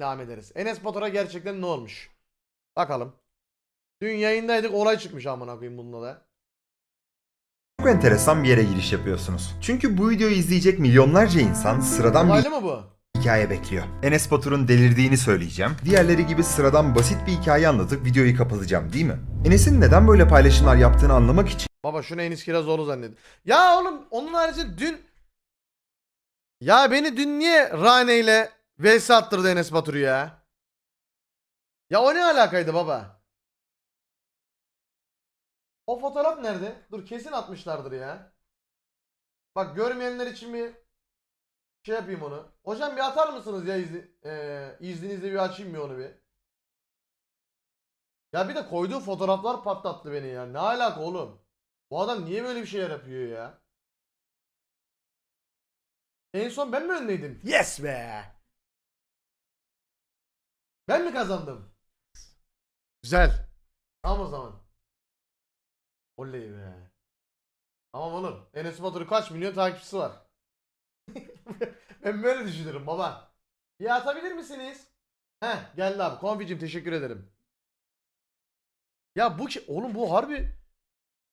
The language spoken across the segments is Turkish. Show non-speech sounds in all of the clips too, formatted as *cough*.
devam ederiz. Enes Batur'a gerçekten ne olmuş? Bakalım. Dün yayındaydık olay çıkmış amına koyayım bununla da. Çok enteresan bir yere giriş yapıyorsunuz. Çünkü bu videoyu izleyecek milyonlarca insan sıradan bir mı bu? hikaye bekliyor. Enes Batur'un delirdiğini söyleyeceğim. Diğerleri gibi sıradan basit bir hikaye anlatıp videoyu kapatacağım değil mi? Enes'in neden böyle paylaşımlar yaptığını anlamak için Baba şunu Enis Kirazoğlu zannediyor. Ya oğlum onun harici dün Ya beni dün niye Rane ile vs attırdı Enes Batur ya? Ya o ne alakaydı baba? O fotoğraf nerede? Dur kesin atmışlardır ya. Bak görmeyenler için bir şey yapayım onu. Hocam bir atar mısınız ya izni, eee, izninizle bir açayım bir onu bir. Ya bir de koyduğu fotoğraflar patlattı beni ya. Ne alaka oğlum? Bu adam niye böyle bir şeyler yapıyor ya? En son ben mi öndeydim? Yes be! Ben mi kazandım? Güzel. Tamam o zaman. Oley be. Tamam oğlum. Enes Batur'un kaç milyon takipçisi var? *laughs* ben böyle düşünürüm baba. Bir atabilir misiniz? Heh geldi abi. Konficim teşekkür ederim. Ya bu ki oğlum bu harbi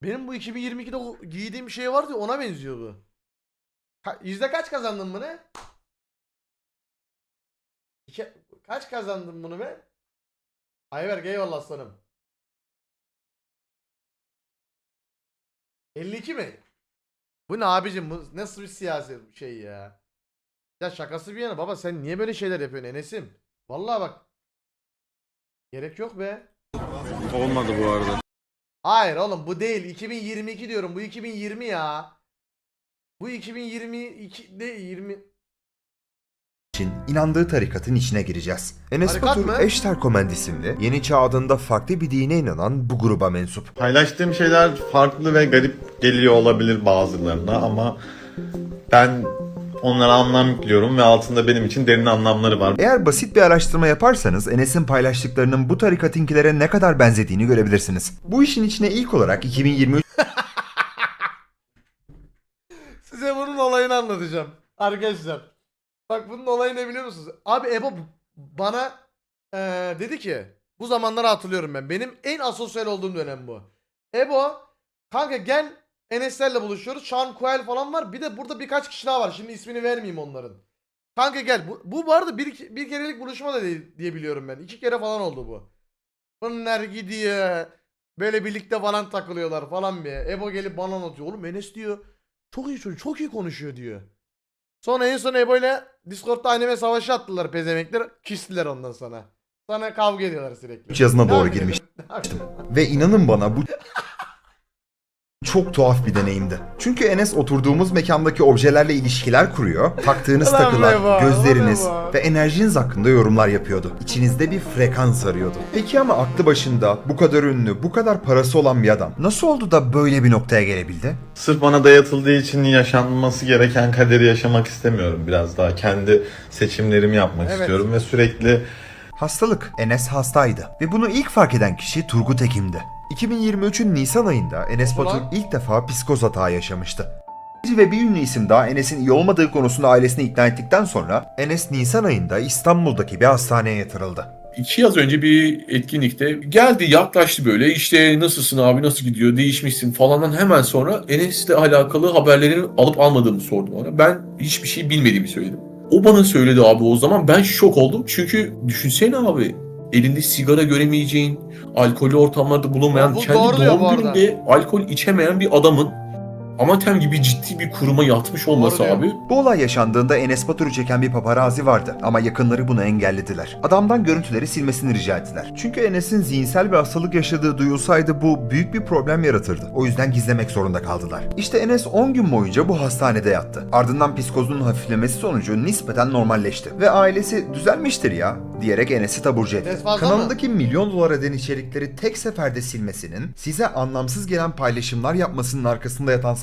benim bu 2022'de o giydiğim şey vardı ya, ona benziyor bu. Ka- yüzde kaç kazandın bunu? Kaç kazandın bunu be? Ayberk eyvallah aslanım. 52 mi? Bu ne abicim bu nasıl bir siyasi şey ya? Ya şakası bir yana baba sen niye böyle şeyler yapıyorsun Enes'im? Vallahi bak. Gerek yok be. Olmadı bu arada. Hayır oğlum bu değil. 2022 diyorum. Bu 2020 ya. Bu 2022 de 20 inandığı tarikatın içine gireceğiz. Enes Tarikat Batur, mı? Eşter Komend isimli, Yeni Çağ adında farklı bir dine inanan bu gruba mensup. Paylaştığım şeyler farklı ve garip geliyor olabilir bazılarına ama ben onlara anlam yüklüyorum ve altında benim için derin anlamları var. Eğer basit bir araştırma yaparsanız Enes'in paylaştıklarının bu tarikatinkilere ne kadar benzediğini görebilirsiniz. Bu işin içine ilk olarak 2023 Size bunun olayını anlatacağım. Arkadaşlar. Bak bunun olayı ne biliyor musunuz? Abi Ebo bana eee, dedi ki bu zamanları hatırlıyorum ben. Benim en asosyal olduğum dönem bu. Ebo kanka gel Enes'lerle buluşuyoruz. Sean Coel falan var. Bir de burada birkaç kişi daha var. Şimdi ismini vermeyeyim onların. Kanka gel. Bu, bu bu arada bir, bir kerelik buluşma da değil diye biliyorum ben. İki kere falan oldu bu. Bunlar gidiyor. Böyle birlikte falan takılıyorlar falan bir. Ebo gelip bana anlatıyor. Oğlum Enes diyor. Çok iyi çocuk. Çok iyi konuşuyor diyor. Sonra en son Ebo ile Discord'da anneme savaşı attılar pezemekler. Küstüler ondan sonra. Sonra kavga ediyorlar sürekli. yazına doğru Ne girmiş. yapayım? Ve inanın bana bu çok tuhaf bir deneyimdi. Çünkü Enes oturduğumuz mekandaki objelerle ilişkiler kuruyor, taktığınız *laughs* takılar, gözleriniz ve enerjiniz hakkında yorumlar yapıyordu. İçinizde bir frekans arıyordu. Peki ama aklı başında, bu kadar ünlü, bu kadar parası olan bir adam nasıl oldu da böyle bir noktaya gelebildi? Sırf bana dayatıldığı için yaşanması gereken kaderi yaşamak istemiyorum biraz daha. Kendi seçimlerimi yapmak Evet. istiyorum ve sürekli Hastalık. Enes hastaydı. Ve bunu ilk fark eden kişi Turgut Ekim'di. 2023'ün Nisan ayında Enes. Batur ilk defa psikoz hatağı yaşamıştı. Bir ve bir ünlü isim daha Enes'in iyi olmadığı konusunda ailesini ikna ettikten sonra Enes Nisan ayında İstanbul'daki bir hastaneye yatırıldı. İki yaz önce bir etkinlikte geldi yaklaştı böyle işte nasılsın abi nasıl gidiyor değişmişsin falandan hemen sonra Enes'le alakalı haberlerini alıp almadığımı sordu bana. Ben hiçbir şey bilmediğimi söyledim. O bana söyledi abi o zaman ben şok oldum çünkü düşünsene abi elinde sigara göremeyeceğin, alkollü ortamlarda bulunmayan, Bu kendi doğru diyor bu doğum arada. gününde alkol içemeyen bir adamın Amatem gibi ciddi bir kuruma yatmış olması abi Bu olay yaşandığında Enes Batur'u çeken bir paparazi vardı ama yakınları bunu engellediler. Adamdan görüntüleri silmesini rica ettiler. Çünkü Enes'in zihinsel bir hastalık yaşadığı duyulsaydı bu büyük bir problem yaratırdı. O yüzden gizlemek zorunda kaldılar. İşte Enes 10 gün boyunca bu hastanede yattı. Ardından psikozunun hafiflemesi sonucu nispeten normalleşti. Ve ailesi düzelmiştir ya diyerek Enes'i taburcu etti. Fazla mı? Kanalındaki milyon dolar eden içerikleri tek seferde silmesinin size anlamsız gelen paylaşımlar yapmasının arkasında yatan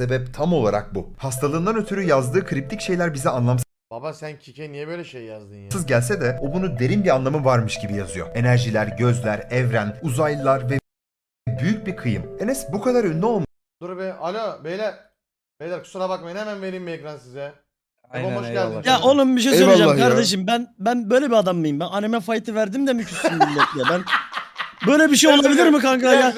Sebep tam olarak bu. Hastalığından ötürü yazdığı kriptik şeyler bize anlamsız Baba sen Kike niye böyle şey yazdın ya? gelse de o bunu derin bir anlamı varmış gibi yazıyor. Enerjiler, gözler, evren, uzaylılar ve büyük bir kıyım. Enes bu kadar ünlü olmuş Dur be. Alo beyler. Beyler kusura bakmayın hemen vereyim mi ekran size? Ebom hoş geldin. Ya oğlum bir şey Eyvallah söyleyeceğim ya. kardeşim. Ben ben böyle bir adam mıyım? Ben anime fight'ı verdim de mi küssün *laughs* milletle? Ben böyle bir şey olabilir mi kanka ya?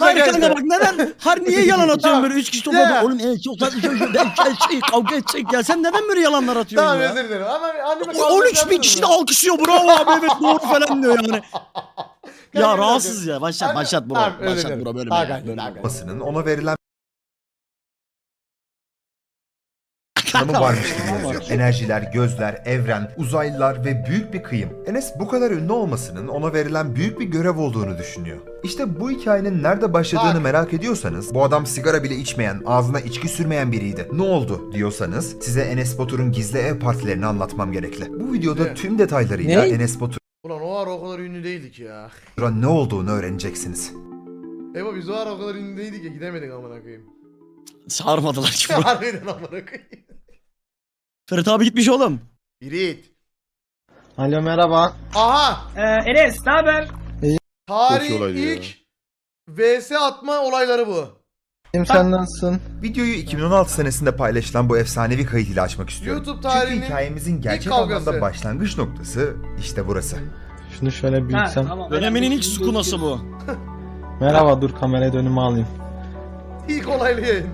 Hayır kanka bak neden? Har niye *laughs* yalan atıyorsun Tamam. böyle üç kişi topladı? Oğlum en çok zaten şey, şey, şey, kavga edecek ya. Sen neden böyle yalanlar atıyorsun Tamam ya? özür dilerim ama anime O 13 bin kişi de alkışlıyor bravo abi evet *laughs* doğru falan diyor yani. ya rahatsız ya başlat başlat bro. Tamam, özür Başlat bro böyle Tamam, tamam. Babasının ona verilen tanımı varmış gibi yazıyor. Enerjiler, gözler, evren, uzaylılar ve büyük bir kıyım. Enes bu kadar ünlü olmasının ona verilen büyük bir görev olduğunu düşünüyor. İşte bu hikayenin nerede başladığını Bak. merak ediyorsanız, bu adam sigara bile içmeyen, ağzına içki sürmeyen biriydi. Ne oldu diyorsanız, size Enes Batur'un gizli ev partilerini anlatmam gerekli. Bu videoda Ne? tüm detaylarıyla Ne? Enes Batur'a Ulan o ara o kadar ünlü değildik ya. ne olduğunu öğreneceksiniz. Ebo biz o ara o kadar ünlü değildik ya gidemedik amına koyayım. Çağırmadılar ki bro. *laughs* Harbiden amına koyayım. Ferit abi gitmiş oğlum. Birit. Alo merhaba. Aha! Ee, Enes ne haber? Tarihin ya. ilk VS atma olayları bu. Kim sen nasılsın? Videoyu 2016 senesinde paylaşılan bu efsanevi kayıt ile açmak istiyorum. YouTube tarihinin Çünkü hikayemizin gerçek kavgası. anlamda başlangıç noktası işte burası. Şunu şöyle büyütsem. Döneminin ilk sukunası bu. *laughs* Merhaba dur kameraya dönümü alayım. İlk olaylı yayın.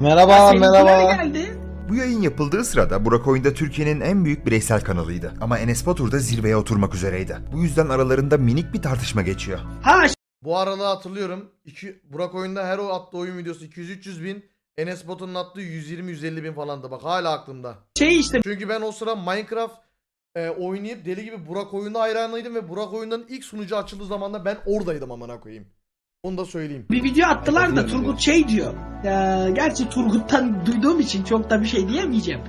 Merhaba merhaba. geldi. Bu yayın yapıldığı sırada Burak Oyun'da Türkiye'nin en büyük bireysel kanalıydı. Ama Enes Batur da zirveye oturmak üzereydi. Bu yüzden aralarında minik bir tartışma geçiyor. Ha Bu aralığı hatırlıyorum. İki, Burak oyunda her o attığı oyun videosu 200-300 bin. Enes Batur'un attığı 120-150 bin falandı. Bak hala aklımda. şey işte Çünkü ben o sıra Minecraft e, oynayıp deli gibi Burak oyunda hayranıydım ve Burak oyundan ilk sunucu açıldığı zamanda ben oradaydım amına koyayım. Onu da söyleyeyim. bir video attılar da Turgut şey diyor. Ya, gerçi Turgut'tan duyduğum için çok da bir şey diyemeyeceğim.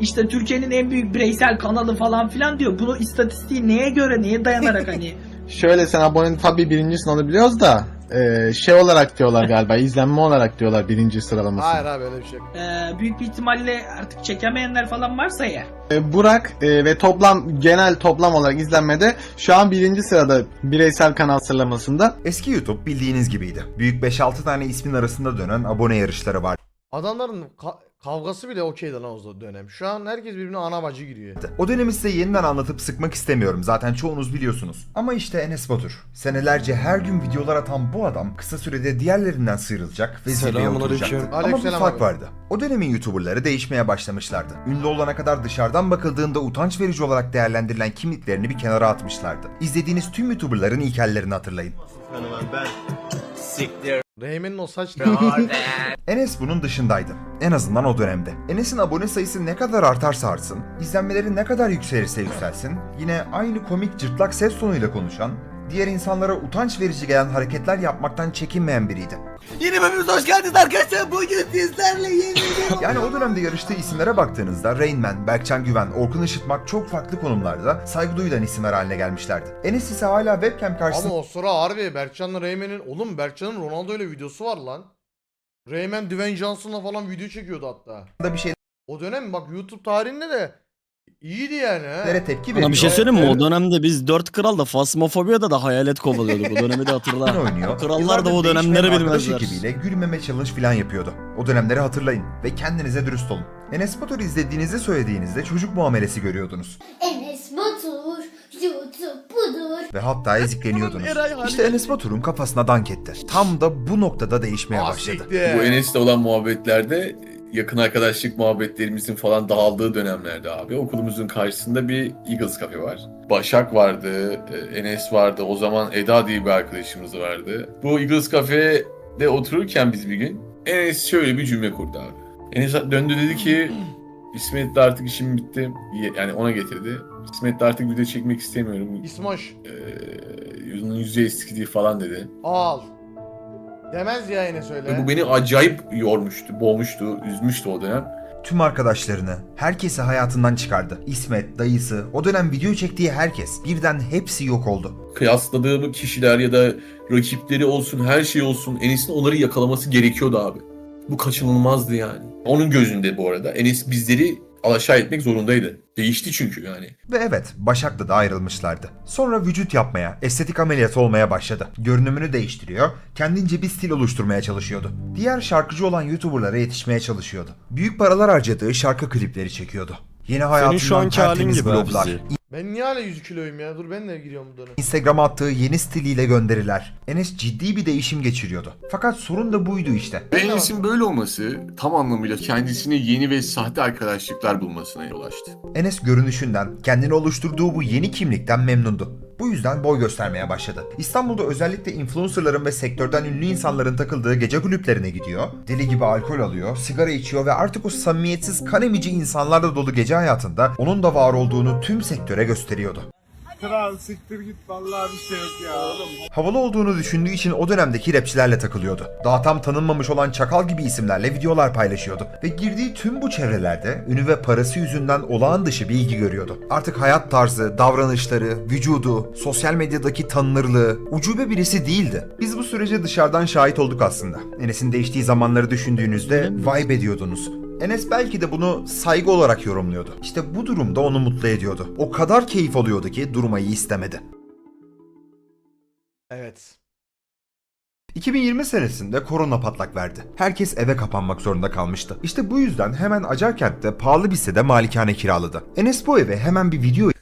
İşte Türkiye'nin en büyük bireysel kanalı falan filan diyor. Bunu istatistiği neye göre neye dayanarak hani *laughs* Şöyle sen abone tabii birincisin onu biliyoruz da e, şey olarak diyorlar galiba *laughs* izlenme olarak diyorlar birinci sıralaması. Hayır abi öyle bir şey. yok. e, büyük bir ihtimalle artık çekemeyenler falan varsa ya. E, Burak e, ve toplam genel toplam olarak izlenmede şu an birinci sırada bireysel kanal sıralamasında. Eski YouTube bildiğiniz gibiydi. Büyük 5-6 tane ismin arasında dönen abone yarışları vardı. Adamların ka- kavgası bile okeydi lan o dönem. Şu an herkes birbirine ana bacı giriyor. O dönemi size yeniden anlatıp sıkmak istemiyorum. Zaten çoğunuz biliyorsunuz. Ama işte Enes Batur. Senelerce her gün videolar atan bu adam kısa sürede diğerlerinden sıyrılacak ve zirveye oturacaktı. Ama bir Aleykümselam fark abi. vardı. O dönemin YouTuber'ları değişmeye başlamışlardı. Ünlü olana kadar dışarıdan bakıldığında utanç verici olarak değerlendirilen kimliklerini bir kenara atmışlardı. İzlediğiniz tüm YouTuber'ların ilk hallerini hatırlayın. Reymen'in o saç Enes bunun dışındaydı. En azından o dönemde. Enes'in abone sayısı ne kadar artarsa artsın, izlenmeleri ne kadar yükselirse yükselsin, yine aynı komik cırtlak ses tonuyla konuşan, diğer insanlara utanç verici gelen hareketler yapmaktan çekinmeyen biriydi. Yeni bölümümüze hoş geldiniz arkadaşlar. Bugün sizlerle yeni *laughs* Yani o dönemde yarıştığı isimlere baktığınızda Rain Man, Berkcan Güven, Orkun Işıtmak çok farklı konumlarda saygı duyulan isimler haline gelmişlerdi. Enes ise hala webcam karşısında Ama o sıra harbi Berkcan'la Reymen'in oğlum Berkcan'ın Ronaldo ile videosu var lan. Reymen Dwayne Johnson'la falan video çekiyordu hatta. bir şeylere O dönem bak YouTube tarihinde de iyiydi yani ha. tepki veriyor. Bana bir şey söyleyeyim mi? O dönemde biz dört kral da Fasmofobiya'da da hayalet kovalıyorduk. O dönemi de hatırla. oynuyor. Krallar da Yıllardır o dönemleri değişmeyen arkadaş bilmezler. ekibiyle gülmeme challenge falan yapıyordu. O dönemleri hatırlayın ve kendinize dürüst olun. Enes Batur izlediğinizi söylediğinizde çocuk muamelesi görüyordunuz. Enes Batur, YouTube budur. Ve hatta ezikleniyordunuz. Eray hali İşte Enes Batur'un kafasına dank etti. Tam da bu noktada değişmeye Ah, başladı. siktir. Bu Enes'le olan muhabbetlerde yakın arkadaşlık muhabbetlerimizin falan dağıldığı dönemlerde abi okulumuzun karşısında bir Eagles kafe var. Başak vardı, e, Enes vardı, o zaman Eda diye bir arkadaşımız vardı. Bu Eagles kafede otururken biz bir gün Enes şöyle bir cümle kurdu abi. Enes döndü dedi ki İsmet'le artık işim bitti. Yani ona getirdi. İsmet'le artık video çekmek istemiyorum. İsmoş Ee, yüzü eskidi falan dedi. al. Demez ya yine söyle. Bu beni acayip yormuştu, boğmuştu, üzmüştü o dönem. Tüm arkadaşlarını, herkesi hayatından çıkardı. İsmet, dayısı, o dönem video çektiği herkes birden hepsi yok oldu. kıyasladığım kişiler ya da rakipleri olsun her şey olsun Enes'in onları yakalaması gerekiyordu abi. Bu kaçınılmazdı yani. Onun gözünde bu arada Enes bizleri alaşağı etmek zorundaydı. Değişti çünkü yani. Ve evet, Başak'la da ayrılmışlardı. Sonra vücut yapmaya, estetik ameliyat olmaya başladı. Görünümünü değiştiriyor, kendince bir stil oluşturmaya çalışıyordu. Diğer şarkıcı olan YouTuber'lara yetişmeye çalışıyordu. Büyük paralar harcadığı şarkı klipleri çekiyordu. Yeni hayatından şu anki halin tertemiz gibi bizi. Ben niye hala 100 kiloyum ya? Dur ben de giriyorum bu dönem. Instagram'a attığı yeni stiliyle gönderiler. Enes ciddi bir değişim geçiriyordu. Fakat sorun da buydu işte. Enes'in böyle olması tam anlamıyla kendisine yeni ve sahte arkadaşlıklar bulmasına yol açtı. Enes görünüşünden, kendini oluşturduğu bu yeni kimlikten memnundu. Bu yüzden boy göstermeye başladı. İstanbul'da özellikle influencerların ve sektörden ünlü insanların takıldığı gece kulüplerine gidiyor. Deli gibi alkol alıyor, sigara içiyor ve artık o samimiyetsiz kan emici insanlarla dolu gece hayatında onun da var olduğunu tüm sektöre gösteriyordu. Kral siktir git vallahi bir şey yok ya. Havalı olduğunu düşündüğü için o dönemdeki rapçilerle takılıyordu. Daha tam tanınmamış olan çakal gibi isimlerle videolar paylaşıyordu. Ve girdiği tüm bu çevrelerde ünü ve parası yüzünden olağan dışı bir ilgi görüyordu. Artık hayat tarzı, davranışları, vücudu, sosyal medyadaki tanınırlığı ucube birisi değildi. Biz bu sürece dışarıdan şahit olduk aslında. Enes'in değiştiği zamanları düşündüğünüzde vibe ediyordunuz. Enes belki de bunu saygı olarak yorumluyordu. İşte bu durumda onu mutlu ediyordu. O kadar keyif alıyordu ki durmayı istemedi. Evet. 2020 senesinde korona patlak verdi. Herkes eve kapanmak zorunda kalmıştı. İşte bu yüzden hemen Acarkent'te pahalı bir sitede malikane kiraladı. Enes bu eve hemen bir video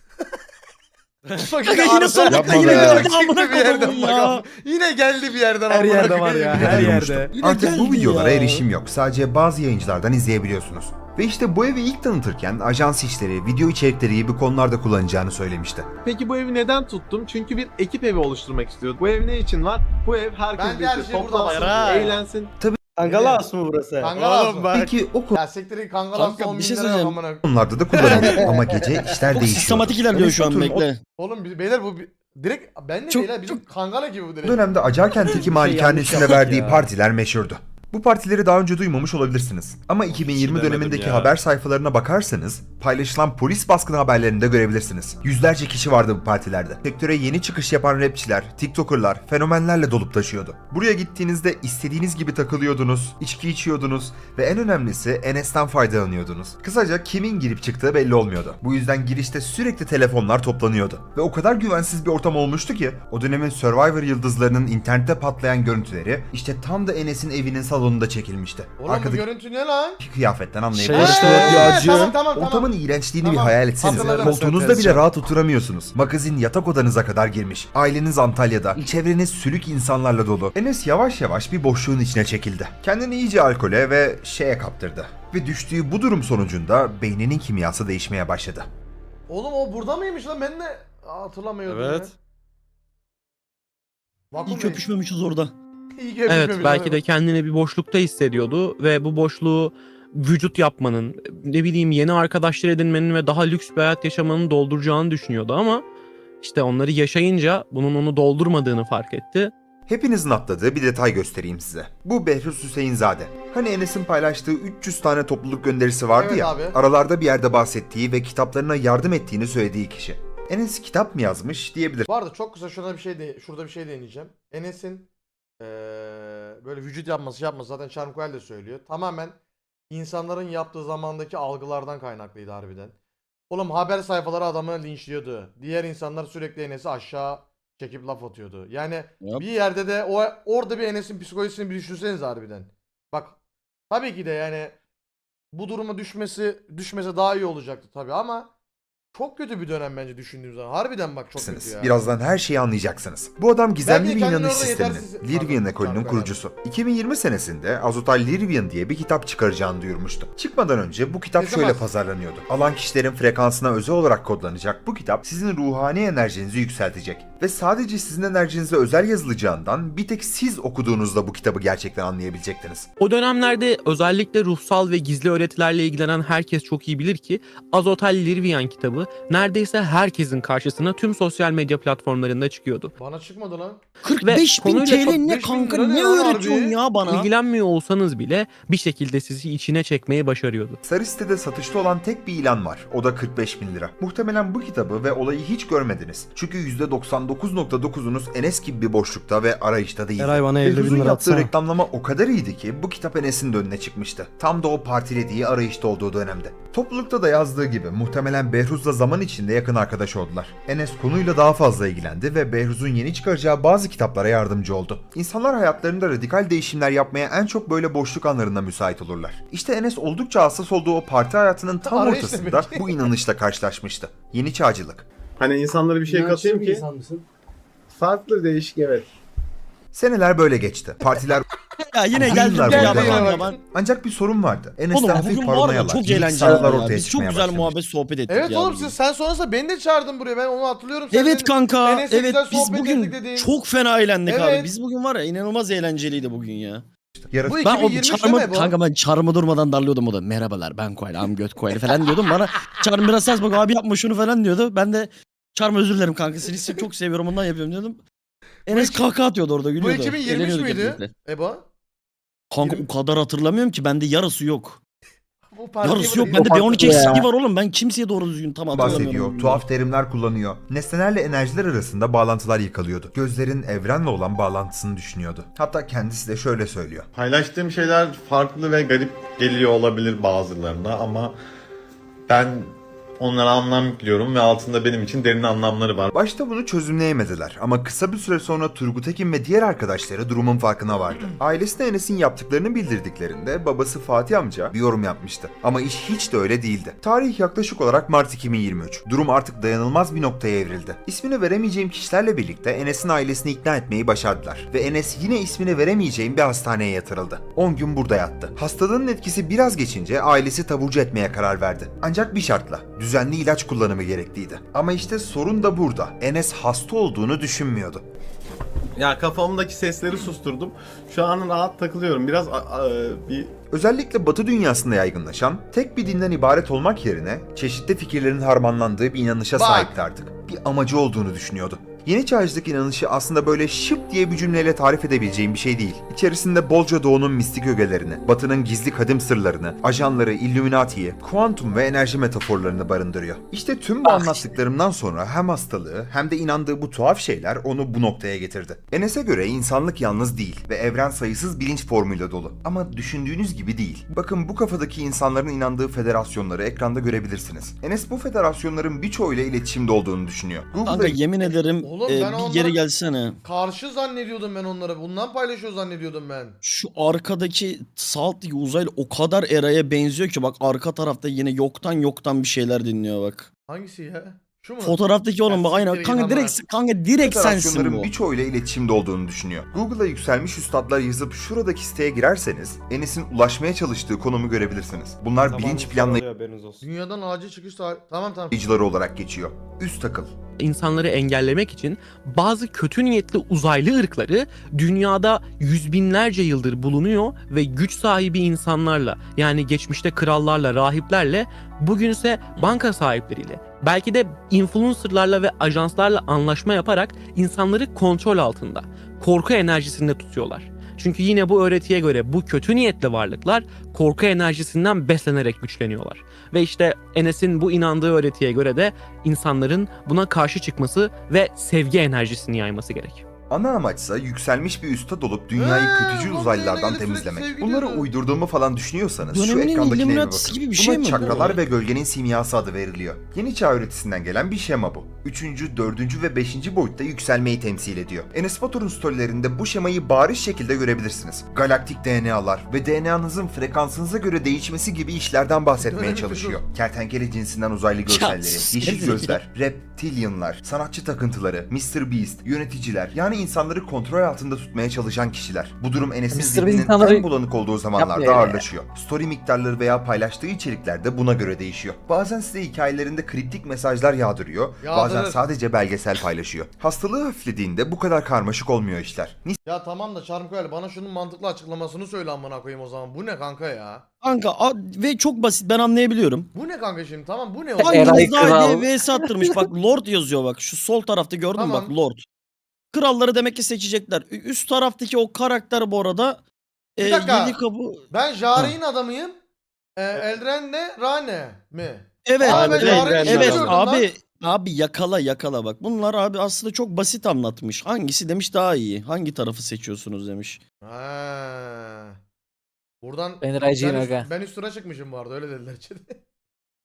Bak Kanka yine sonunda Yapma yine be. geldi amına bir yerden koyayım ya. Yine geldi bir yerden Her amına yerde var koyayım ya, her yerde. Yine Artık bu geldi videolara ya. erişim yok. Sadece bazı yayıncılardan izleyebiliyorsunuz. Ve işte bu evi ilk tanıtırken ajans işleri, video içerikleri gibi konularda kullanacağını söylemişti. Peki bu evi neden tuttum? Çünkü bir ekip evi oluşturmak istiyordum. Bu ev ne için var? Bu ev herkes Bence her birlikte şey burada toplansın, var. eğlensin. Kangalas mı burası? Kangalas mı? Peki o Ya siktirin kangalas Kanka, son bir şey lira yok söyleyeceğim. amına. konularda da kullanılıyor. *laughs* Ama gece işler Çok değişiyor. sistematik ilerliyor şu an o bekle. Oğlum biz- beyler bu bir- direkt ben de Çok- beyler bizim kangala gibi bu Bu direkt. dönemde Acarkent'teki malikanesinde yaptık verdiği ya. partiler meşhurdu. Bu partileri daha önce duymamış olabilirsiniz. Ama 2020 demedim dönemindeki ya. haber sayfalarına bakarsanız paylaşılan polis baskını haberlerinde görebilirsiniz. Yüzlerce kişi vardı bu partilerde. Sektöre yeni çıkış yapan rapçiler, tiktokerlar, fenomenlerle dolup taşıyordu. Buraya gittiğinizde istediğiniz gibi takılıyordunuz, içki içiyordunuz ve en önemlisi Enes'ten faydalanıyordunuz. Kısaca kimin girip çıktığı belli olmuyordu. Bu yüzden girişte sürekli telefonlar toplanıyordu. Ve o kadar güvensiz bir ortam olmuştu ki o dönemin Survivor yıldızlarının internette patlayan görüntüleri işte tam da Enes'in evinin salonunda çekilmişti. Oğlum bu Arkadaki görüntü ne lan? kıyafetten Şey anlayabilirsiniz. işte Eee, yağcı. Tamam tamam tamam. Ortamın iğrençliğini Tamam, bir hayal etsenize. hatırladım. Koltuğunuzda bile rahat oturamıyorsunuz. Magazin yatak odanıza kadar girmiş. Aileniz Antalya'da. Çevreniz sülük insanlarla dolu. Enes yavaş yavaş bir boşluğun içine çekildi. Kendini iyice alkole ve şeye kaptırdı. Ve düştüğü bu durum sonucunda beyninin kimyası değişmeye başladı. Oğlum o burada mıymış lan ben de hatırlamıyordum Evet. ya. Vakum İyi köpüşmemişiz orada. İyi Evet köpüşmemiş, belki de evet. kendini bir boşlukta hissediyordu ve bu boşluğu vücut yapmanın, ne bileyim yeni arkadaşlar edinmenin ve daha lüks bir hayat yaşamanın dolduracağını düşünüyordu ama işte onları yaşayınca bunun onu doldurmadığını fark etti. Hepinizin atladığı bir detay göstereyim size. Bu Behruz Hüseyinzade. Hani Enes'in paylaştığı 300 tane topluluk gönderisi vardı Evet ya. abi. Aralarda bir yerde bahsettiği ve kitaplarına yardım ettiğini söylediği kişi. Enes kitap mı yazmış diyebilir. Bu arada çok kısa şurada bir şey de, şurada bir şey deneyeceğim. Enes'in eee, böyle vücut yapması yapması zaten Charmkoel de söylüyor. Tamamen insanların yaptığı zamandaki algılardan kaynaklıydı harbiden. Oğlum haber sayfaları adamı linçliyordu. Diğer insanlar sürekli Enes'i aşağı çekip laf atıyordu. Yani Yap. bir yerde de o orada bir Enes'in psikolojisini bir düşünseniz harbiden. Bak tabii ki de yani bu duruma düşmesi düşmese daha iyi olacaktı tabii ama çok kötü bir dönem bence düşündüğüm zaman. Harbiden bak çok kötü ya. Birazdan her şeyi anlayacaksınız. Bu adam gizemli bir inanış sisteminin, yetersiz- Lirvian ekolünün kurucusu. 2020 senesinde Azotal Lirvian diye bir kitap çıkaracağını duyurmuştu. Çıkmadan önce bu kitap Ne şöyle zaman? pazarlanıyordu. Alan kişilerin frekansına özel olarak kodlanacak bu kitap sizin ruhani enerjinizi yükseltecek. Ve sadece sizin enerjinize özel yazılacağından bir tek siz okuduğunuzda bu kitabı gerçekten anlayabilecektiniz. O dönemlerde özellikle ruhsal ve gizli öğretilerle ilgilenen herkes çok iyi bilir ki Azotel Lirvian kitabı neredeyse herkesin karşısına tüm sosyal medya platformlarında çıkıyordu. Bana çıkmadı lan. 45 bin TL çok- ne 45 bin kanka ne ne öğretiyorsun ya bana? İlgilenmiyor olsanız bile bir şekilde sizi içine çekmeyi başarıyordu. Sarı sitede satışta olan tek bir ilan var. O da 45 bin lira. Muhtemelen bu kitabı ve olayı hiç görmediniz. Çünkü %99.9'unuz Enes gibi bir boşlukta ve arayışta değil. Eray bana 50 bin lira yaptığı atsana. reklamlama o kadar iyiydi ki bu kitap Enes'in de önüne çıkmıştı. Tam da o partilediği arayışta olduğu dönemde. Toplulukta da yazdığı gibi muhtemelen Behruz'la zaman içinde yakın arkadaş oldular. Enes konuyla daha fazla ilgilendi ve Behruz'un yeni çıkaracağı bazı kitaplara yardımcı oldu. İnsanlar hayatlarında radikal değişimler yapmaya en çok böyle boşluk anlarında müsait olurlar. İşte Enes oldukça hassas olduğu o parti hayatının tam Arayış ortasında demek. bu inanışla karşılaşmıştı. Yeni çağcılık. Hani insanlara bir şey katayım ki farklı değişik evet. Seneler böyle geçti. Partiler Ya yine Yine geldim ya burada. ancak bir sorun vardı. Enes'ten Oğlum bugün var paranoyalar, ya çok eğlenceli ya. ortaya Biz çok çıkmaya güzel başlamıştı. muhabbet sohbet ettik Evet ya. oğlum bugün. siz sen sonrasında beni de çağırdın buraya ben onu hatırlıyorum. Sen Evet dedin, kanka. Enes'le Evet güzel biz sohbet bugün çok fena eğlendik abi. Evet. Biz bugün var ya inanılmaz eğlenceliydi bugün ya. Yarat- Bu Ben o 2023 değil çarmı mi bu? kanka ben çarmı durmadan darlıyordum o da. Merhabalar ben Koyal am göt Koyal falan diyordum. Bana çarmı biraz ses bak abi yapma şunu falan diyordu. Ben de çarmı özür dilerim kanka seni se- çok seviyorum ondan yapıyorum diyordum. Enes iki- kahkaha atıyordu orada Bu gülüyordu. 2023 Eğleniyorduk hep müydü? birlikte. Ebo? Kanka o kadar hatırlamıyorum ki bende yarısı yok. *laughs* Bu partiye Yarısı yok. Bende B12 Ya. eksikliği var oğlum. Ben kimseye doğru düzgün tam hatırlamıyorum. bahsediyor, tuhaf terimler kullanıyor. Nesnelerle enerjiler arasında bağlantılar yıkalıyordu. Gözlerin evrenle olan bağlantısını düşünüyordu. Hatta kendisi de şöyle söylüyor. Paylaştığım şeyler farklı ve garip geliyor olabilir bazılarına ama ben onlara anlam yüklüyorum ve altında benim için derin anlamları var. Başta bunu çözümleyemediler ama kısa bir süre sonra Turgut Ekin ve diğer arkadaşları durumun farkına vardı. Ailesine Enes'in yaptıklarını bildirdiklerinde babası Fatih amca bir yorum yapmıştı. Ama iş hiç de öyle değildi. Tarih yaklaşık olarak Mart 2023. Durum artık dayanılmaz bir noktaya evrildi. İsmini veremeyeceğim kişilerle birlikte Enes'in ailesini ikna etmeyi başardılar. Ve Enes yine ismini veremeyeceğim bir hastaneye yatırıldı. 10 gün burada yattı. Hastalığın etkisi biraz geçince ailesi taburcu etmeye karar verdi. Ancak bir şartla düzenli ilaç kullanımı gerekliydi. Ama işte sorun da burada. Enes hasta olduğunu düşünmüyordu. Ya kafamdaki sesleri susturdum. Şu an rahat takılıyorum. Biraz a- a- bir Özellikle Batı dünyasında yaygınlaşan, tek bir dinden ibaret olmak yerine çeşitli fikirlerin harmanlandığı bir inanışa Bak. sahipti artık. Bir amacı olduğunu düşünüyordu. Yeni çağcılık inanışı aslında böyle şıp diye bir cümleyle tarif edebileceğim bir şey değil. İçerisinde bolca doğunun mistik ögelerini, batının gizli kadim sırlarını, ajanları, illuminatiyi, kuantum ve enerji metaforlarını barındırıyor. İşte tüm bu anlattıklarımdan sonra hem hastalığı hem de inandığı bu tuhaf şeyler onu bu noktaya getirdi. Enes'e göre insanlık yalnız değil ve evren sayısız bilinç formuyla dolu. Ama düşündüğünüz gibi değil. Bakın bu kafadaki insanların inandığı federasyonları ekranda görebilirsiniz. Enes bu federasyonların birçoğuyla iletişimde olduğunu düşünüyor. Kanka Google'da yemin ederim Oğlum e, ben bir onları- geri gelsene. Karşı zannediyordum ben onlara. Bundan paylaşıyor zannediyordum ben. Şu arkadaki Salt'taki uzaylı o kadar Eray'a benziyor ki bak arka tarafta yine yoktan yoktan bir şeyler dinliyor bak. Hangisi ya? Şu mu? Fotoğraftaki oğlum bak Ya aynen. Kanka direkt kanka direkt sensin bu. birçoğuyla iletişimde olduğunu düşünüyor. Google'a yükselmiş üstadlar yazıp şuradaki siteye girerseniz Enes'in ulaşmaya çalıştığı konumu görebilirsiniz. Bunlar bilinç Dünyadan acil çıkış tarihi. Tamam tamam. planlayıcıları olarak geçiyor. Üst akıl. insanları engellemek için bazı kötü niyetli uzaylı ırkları dünyada yüz binlerce yıldır bulunuyor ve güç sahibi insanlarla yani geçmişte krallarla, rahiplerle bugünse banka sahipleriyle belki de influencerlarla ve ajanslarla anlaşma yaparak insanları kontrol altında, korku enerjisinde tutuyorlar. Çünkü yine bu öğretiye göre bu kötü niyetli varlıklar korku enerjisinden beslenerek güçleniyorlar. Ve işte Enes'in bu inandığı öğretiye göre de insanların buna karşı çıkması ve sevgi enerjisini yayması gerek. Ana amaçsa yükselmiş bir üstad olup dünyayı Ee, kötücül uzaylılardan temizlemek. Bunları diyordu. uydurduğumu falan düşünüyorsanız şu Döneminin ekrandakilere bir Illuminatisi bakın. gibi bir Buna şey mi bu? çakralar ve gölgenin simyası adı veriliyor. Yeni çağ öğretisinden gelen bir şema bu. Üçüncü, dördüncü ve beşinci boyutta yükselmeyi temsil ediyor. Enes Batur'un storylerinde bu şemayı bariz şekilde görebilirsiniz. Galaktik DNA'lar ve DNA'nızın frekansınıza göre değişmesi gibi işlerden bahsetmeye Dönemin çalışıyor. Kertenkele cinsinden uzaylı görselleri, yeşil gözler, reptilianlar, sanatçı takıntıları, Mr. Beast, yöneticiler yani Yani insanları kontrol altında tutmaya çalışan kişiler. Bu durum Enes'in zihninin insanları en bulanık olduğu zamanlarda ağırlaşıyor. Story miktarları veya paylaştığı içerikler de buna göre değişiyor. Bazen size hikayelerinde kriptik mesajlar yağdırıyor, bazen Yağdırır. sadece belgesel paylaşıyor. Hastalığı hafiflediğinde bu kadar karmaşık olmuyor işler. Ya tamam da Charm Koyal bana şunun mantıklı açıklamasını söyle amına koyayım o zaman. Bu ne kanka ya? Kanka a- ve çok basit ben anlayabiliyorum. Bu ne kanka şimdi? Tamam bu ne o zaman? Eray Dağı Kral. diye vs attırmış. Bak Lord yazıyor bak. Şu sol tarafta gördün mü Tamam. bak Lord. Kralları demek ki seçecekler. Üst taraftaki o karakter bu arada Bir e, dakika. yedi kapı. Ben Jari'nin adamıyım. E, Eldren de Rane mi? Evet. Aa, ben evet, lan. abi abi yakala yakala bak. Bunlar abi aslında çok basit anlatmış. Hangisi demiş daha iyi. Hangi tarafı seçiyorsunuz demiş. Ha. Buradan Ben ben, Raycıyım üst- aga. ben üstüne çıkmışım bu arada öyle dediler.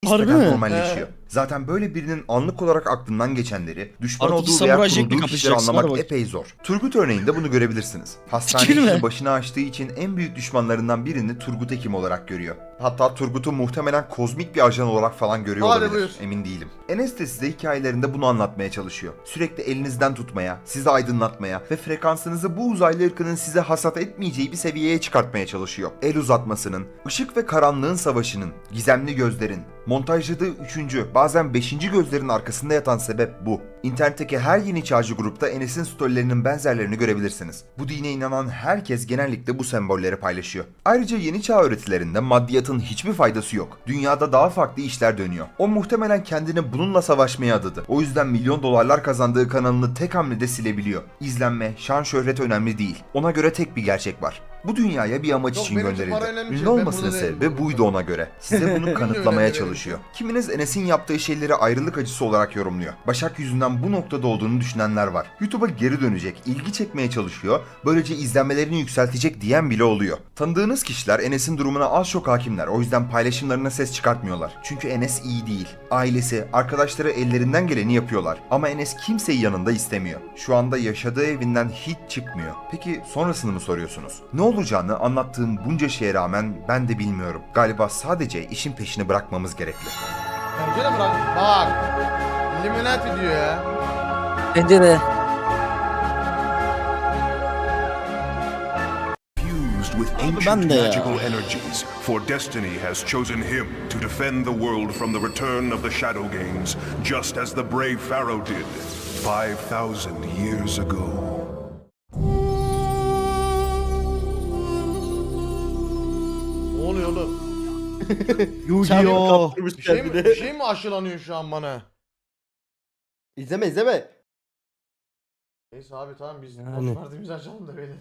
Harbi nispeten mi? normalleşiyor. Zaten böyle birinin anlık olarak aklından geçenleri, düşman Artık olduğu veya Samuray kurduğu kişileri anlamak bak. epey zor. Turgut örneğinde bunu görebilirsiniz. *laughs* Hastane Fikir mi? işini başına açtığı için en büyük düşmanlarından birini Turgut Hekim olarak görüyor. Hatta Turgut'u muhtemelen kozmik bir ajan olarak falan görüyor Hadi olabilir. buyur. Emin değilim. Enes de size hikayelerinde bunu anlatmaya çalışıyor. Sürekli elinizden tutmaya, sizi aydınlatmaya ve frekansınızı bu uzaylı ırkının size hasat etmeyeceği bir seviyeye çıkartmaya çalışıyor. El uzatmasının, ışık ve karanlığın savaşının, gizemli gözlerin, montajladığı üçüncü, bazen beşinci gözlerin arkasında yatan sebep bu. İnternetteki her yeni çağcı grupta Enes'in storylerinin benzerlerini görebilirsiniz. Bu dine inanan herkes genellikle bu sembolleri paylaşıyor. Ayrıca yeni çağ öğretilerinde maddiyatın hiçbir faydası yok. Dünyada daha farklı işler dönüyor. O muhtemelen kendini bununla savaşmaya adadı. O yüzden milyon dolarlar kazandığı kanalını tek hamlede silebiliyor. İzlenme, şan şöhret önemli değil. Ona göre tek bir gerçek var. Bu dünyaya bir amaç Yok, için benim için gönderildi. önemli Ünlü değil, ben olmasının sebebi buydu ona göre. *laughs* Size bunu kanıtlamaya önemli çalışıyor. Kiminiz Enes'in yaptığı şeyleri ayrılık acısı olarak yorumluyor. Başak yüzünden bu noktada olduğunu düşünenler var. YouTube'a geri dönecek, ilgi çekmeye çalışıyor, böylece izlenmelerini yükseltecek diyen bile oluyor. Tanıdığınız kişiler Enes'in durumuna az çok hakimler. O yüzden paylaşımlarına ses çıkartmıyorlar. Çünkü Enes iyi değil. Ailesi, arkadaşları ellerinden geleni yapıyorlar. Ama Enes kimseyi yanında istemiyor. Şu anda yaşadığı evinden hiç çıkmıyor. Peki sonrasını mı soruyorsunuz? Ne olacağını anlattığım bunca şeye rağmen ben de bilmiyorum. Galiba sadece işin peşini bırakmamız gerekli. Bence de bırak. Bak. Illuminati diyor ya. Bence de. With Abi ancient ben de ya. magical energies, for destiny has chosen him to defend the world from the return of the Shadow Games, just as the brave Pharaoh did 5,000 years ago. *laughs* Yu-Gi-Oh! Bir şey, mi, bir şey mi aşılanıyor şu an bana? İzleme izleme. Neyse abi tamam biz Yani. boş verdiğimizi açalım da beyler.